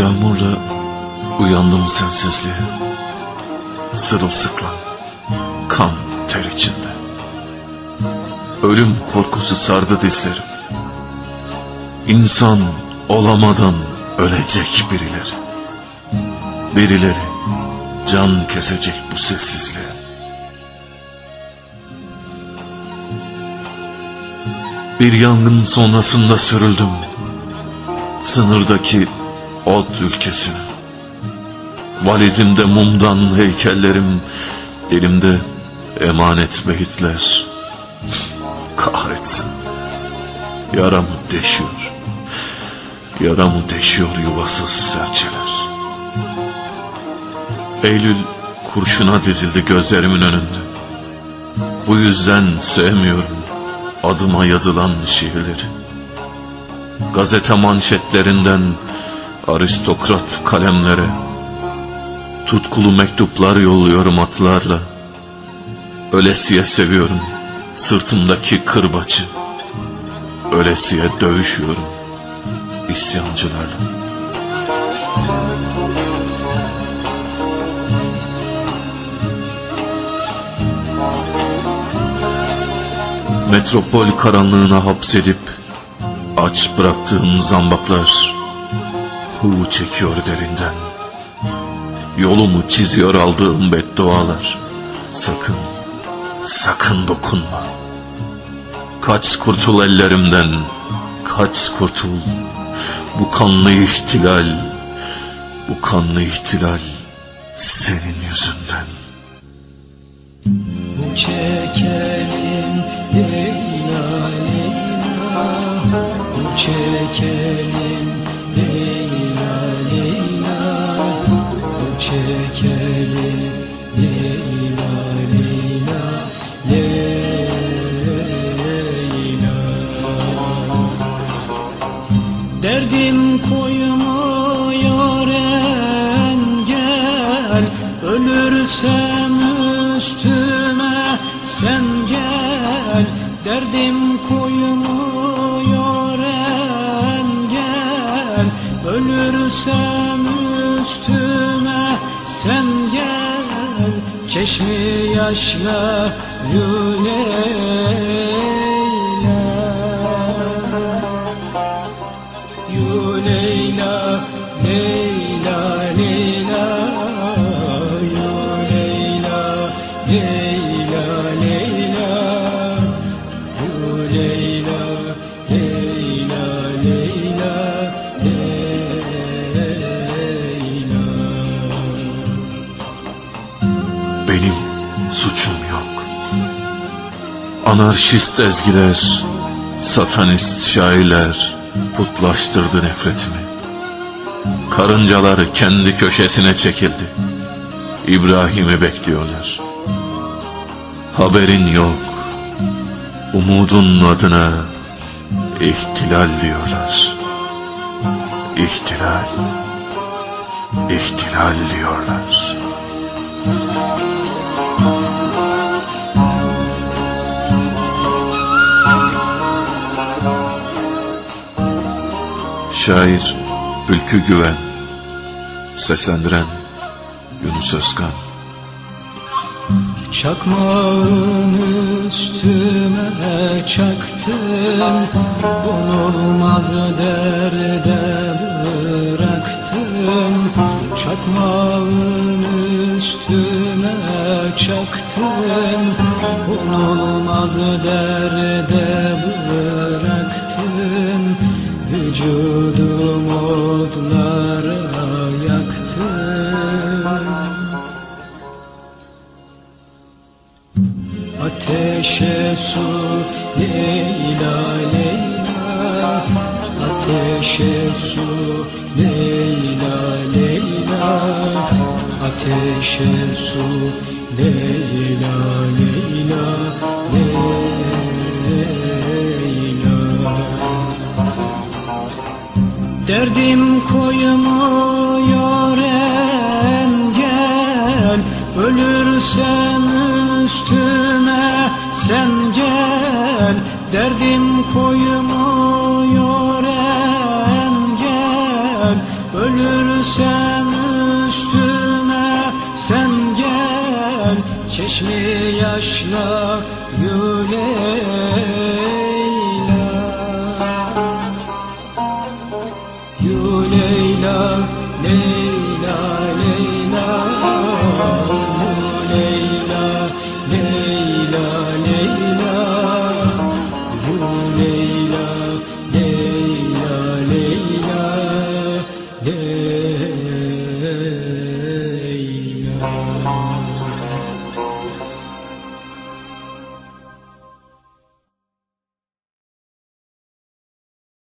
Yağmurla uyandım sensizliğe. Sırılsıklam, kan ter içinde. Ölüm korkusu sardı dizlerim. İnsan olamadan ölecek birileri. Birileri can kesecek bu sessizliğe. Bir yangın sonrasında sürüldüm. Sınırdaki ot ülkesine. Valizimde mumdan heykellerim, dilimde emanet beyitler. Kahretsin. Yaramı deşiyor. Yaramı deşiyor yuvasız serçeler. Eylül kurşuna dizildi gözlerimin önünde. Bu yüzden sevmiyorum adıma yazılan şiirleri. Gazete manşetlerinden aristokrat kalemlere tutkulu mektuplar yolluyorum atlarla. Ölesiye seviyorum sırtımdaki kırbacı. Ölesiye dövüşüyorum isyancılarla. Metropol karanlığına hapsedip aç bıraktığım zambaklar hu çekiyor derinden. Yolumu çiziyor aldığım beddualar. Sakın, sakın dokunma. Kaç kurtul ellerimden, kaç kurtul. Bu kanlı ihtilal, bu kanlı ihtilal senin yüzünden. Bu çekelim Leyla Leyla Bu çekelim Leyla Leyla çekelim Leyla Leyla Leyla Derdim koymuyor engel Ölürsem üstüme sen gel. Derdim koymuyor engel Ölürsem üstüme sen gel. Çeşmi yaşla Yuleyla Yuleyla Leyla Leyla Yuleyla Leyla Leyla Yuleyla Benim suçum yok. Anarşist ezgiler, satanist şairler putlaştırdı nefretimi. Karıncalar kendi köşesine çekildi. İbrahim'i bekliyorlar. Haberin yok. Umudun adına ihtilal diyorlar. İhtilal. İhtilal diyorlar. Şair Ülkü Güven Seslendiren Yunus Özkan. Çakmağın üstüme çaktın Bulunmaz derde bıraktın Çakmağın üstüme çaktın Bulunmaz derde bıraktın Ateşe su Leyla Leyla. Ateşe su Leyla Leyla. Ateşe su Leyla Leyla Leyla. Derdim koymuyor engel. Ölürsem üstüme sen gel Derdim koymuyor engel Ölürsem üstüme sen gel. Çeşmi yaşla yüle